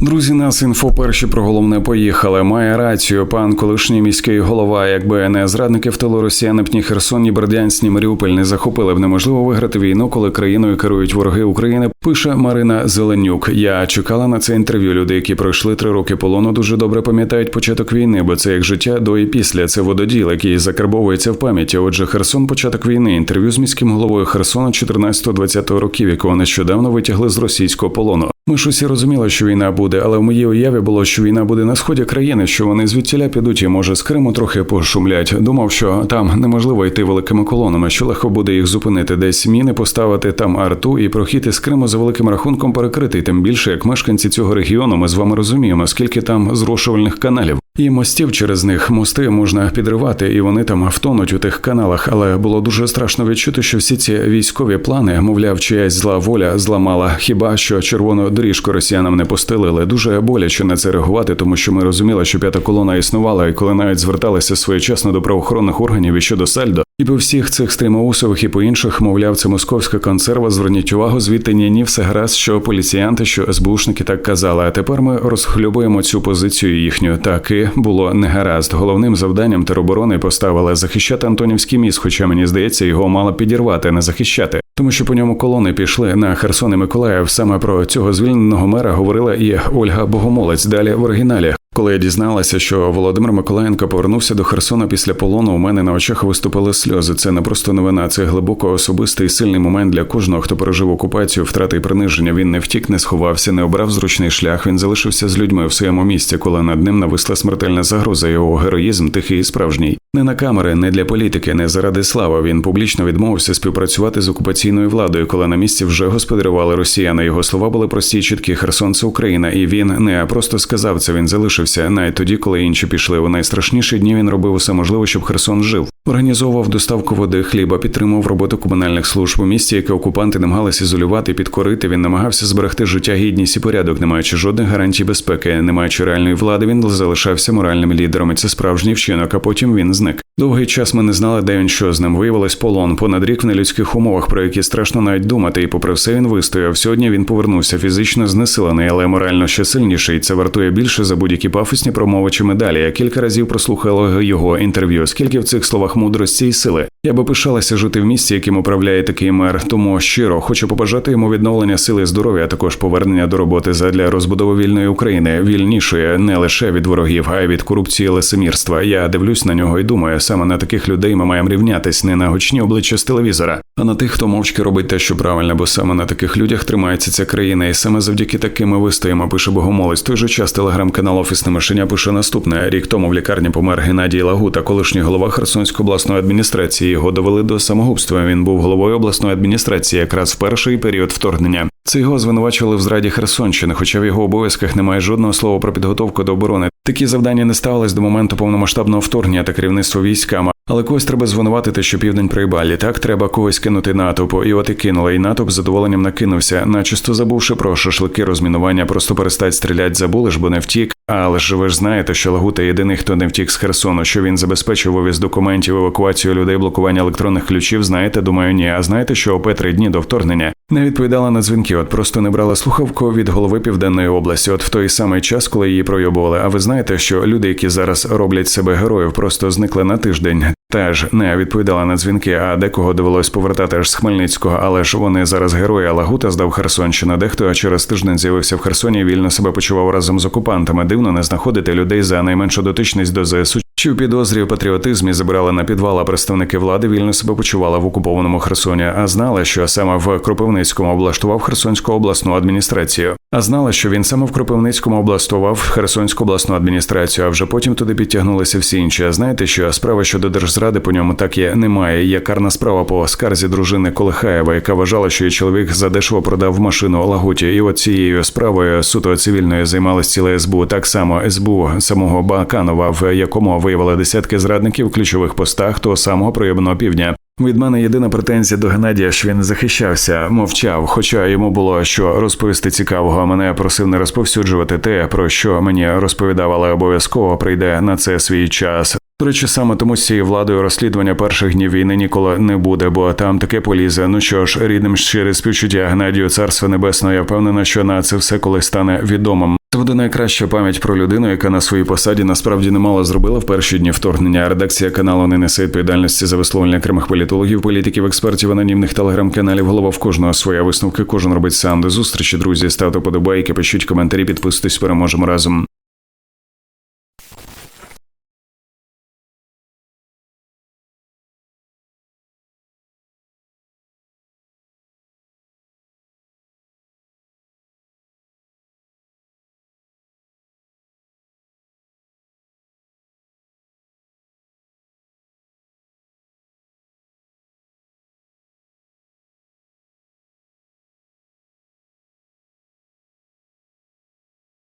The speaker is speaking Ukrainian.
Друзі, нас інфо перші про головне поїхали. Має рацію пан колишній міський голова. Якби не зрадники тилу росіяни б ні Херсон, ні Бердянськ, ні Маріуполь не захопили б неможливо виграти війну, коли країною керують вороги України. Пише Марина Зеленюк. Я чекала на це інтерв'ю. Люди, які пройшли три роки полону, дуже добре пам'ятають початок війни, бо це як життя до і після. Це вододіл, який закарбовується в пам'яті. Отже, Херсон, початок війни. Інтерв'ю з міським головою Херсона 14-20 років, якого нещодавно витягли з російського полону. Ми ж усі розуміли, що війна буде, але в моїй уяві було, що війна буде на сході країни, що вони звідтіля підуть і може з Криму трохи пошумлять. Думав, що там неможливо йти великими колонами, що легко буде їх зупинити, десь міни поставити там арту і прохід із Криму за великим рахунком перекритий. Тим більше, як мешканці цього регіону, ми з вами розуміємо, скільки там зрошувальних каналів. І мостів через них мости можна підривати, і вони там втонуть у тих каналах. Але було дуже страшно відчути, що всі ці військові плани, мовляв, чиясь зла воля зламала. Хіба що червону доріжку росіянам не постелили? Дуже боляче на це реагувати, тому що ми розуміли, що п'ята колона існувала, і коли навіть зверталися своєчасно до правоохоронних органів і щодо сальдо, і по всіх цих стрімоусових і по інших, мовляв, це московська консерва. Зверніть увагу, звідти ні, ні все гаразд, що поліціянти, що СБУшники так казали. А тепер ми розхлюбуємо цю позицію їхню. Так і було не гаразд. Головним завданням тероборони поставили захищати Антонівський міст, хоча мені здається, його мало підірвати, не захищати. Тому що по ньому колони пішли на Херсон і Миколаїв. Саме про цього звільненого мера говорила і Ольга Богомолець. Далі в оригіналі. Коли я дізналася, що Володимир Миколаєнко повернувся до Херсона після полону, у мене на очах виступили сльози. Це не просто новина, це глибоко особистий і сильний момент для кожного, хто пережив окупацію, втрати і приниження. Він не втік, не сховався, не обрав зручний шлях. Він залишився з людьми в своєму місці, коли над ним нависла смертельна загроза. Його героїзм тихий і справжній. Не на камери, не для політики, не заради слави. Він публічно відмовився співпрацювати з окупаційною владою, коли на місці вже господарювали росіяни. Його слова були прості, чіткі. Херсон це Україна, і він не просто сказав це. Він залишився навіть тоді, коли інші пішли. У найстрашніші дні він робив усе можливе, щоб Херсон жив. Організовував доставку води, хліба, підтримував роботу комунальних служб у місті, яке окупанти намагалися ізолювати, підкорити. Він намагався зберегти життя, гідність і порядок, не маючи жодних гарантій безпеки, не маючи реальної влади. Він залишався моральним лідером. і Це справжній вчинок. А потім він зник. Довгий час ми не знали, де він що з ним виявилось полон. Понад рік в нелюдських умовах, про які страшно навіть думати, і попри все він вистояв. Сьогодні він повернувся фізично знесилений, але морально ще сильніший. Це вартує більше за будь-які пафосні промови чи медалі. Я кілька разів прослухала його інтерв'ю. Скільки в цих словах мудрості і сили. Я би пишалася жити в місті, яким управляє такий мер. Тому щиро хочу побажати йому відновлення сили і здоров'я, а також повернення до роботи задля розбудови вільної України, вільнішої не лише від ворогів, а й від корупції, лицемірства. Я дивлюсь на нього і думаю, саме на таких людей ми маємо рівнятись не на гучні обличчя з телевізора, а на тих, хто мовчки робить те, що правильно, бо саме на таких людях тримається ця країна, і саме завдяки таким ми вистоїмо. Пише Богомолець. Той же час телеграм-канал Офісне мишеня пише наступне: рік тому в лікарні помер Геннадій Лагута, колишній голова Херсонської обласної адміністрації. Його довели до самогубства. Він був головою обласної адміністрації якраз в перший період вторгнення. Це його звинувачували в зраді Херсонщини, хоча в його обов'язках немає жодного слова про підготовку до оборони. Такі завдання не ставились до моменту повномасштабного вторгнення та керівництва військами. Але когось треба звинуватити, що південь проїбалі. Так треба когось кинути натовпу. І от і кинули, і натовп з задоволенням накинувся, начисто забувши про шашлики, розмінування, просто перестать стрілять, забули ж, бо не втік. Але ж ви ж знаєте, що Лагута єдиний, хто не втік з Херсону, що він забезпечив вивіз документів, евакуацію людей, блокування електронних ключів. Знаєте, думаю, ні. А знаєте, що ОП три дні до вторгнення не відповідала на дзвінки, от просто не брала слухавку від голови південної області, от в той самий час, коли її пройобували. А ви знаєте, що люди, які зараз роблять себе героїв, просто зникли на тиждень. Теж не відповідала на дзвінки, а декого довелось повертати аж з Хмельницького, але ж вони зараз герої. Лагута здав Херсонщина. Дехто через тиждень з'явився в Херсоні. Вільно себе почував разом з окупантами. Дивно не знаходити людей за найменшу дотичність до ЗСУ. В підозрі у патріотизмі забирали на підвал, а представники влади вільно себе почували в окупованому Херсоні, а знали, що саме в Кропивницькому облаштував Херсонську обласну адміністрацію. А знала, що він саме в Кропивницькому облаштував Херсонську обласну адміністрацію, а вже потім туди підтягнулися всі інші. А знаєте, що справа щодо держзради по ньому так є немає. Є карна справа по скарзі дружини Колихаєва, яка вважала, що її чоловік задешево продав машину Лагуті. І от цією справою суто цивільною займалась ціле СБУ. Так само СБУ самого Баканова, в якому виявили десятки зрадників в ключових постах того самого проєбного півдня. Від мене єдина претензія до Геннадія, що він захищався, мовчав. Хоча йому було що розповісти цікавого, мене просив не розповсюджувати те, про що мені розповідав, але обов'язково прийде на це свій час. До речі, саме тому з цією владою розслідування перших днів війни ніколи не буде, бо там таке полізе. Ну що ж, рідним щире співчуття Геннадію Царства Небесного, я впевнена, що на це все колись стане відомим. Це буде найкраща пам'ять про людину, яка на своїй посаді насправді немало зробила в перші дні вторгнення. Редакція каналу не несе відповідальності за висловлення окремих політологів, політиків, експертів, анонімних телеграм-каналів. Голова в кожного своя висновки. Кожен робить сам до зустрічі. Друзі, ставте подобайки, пишіть коментарі, підписуйтесь. Переможемо разом.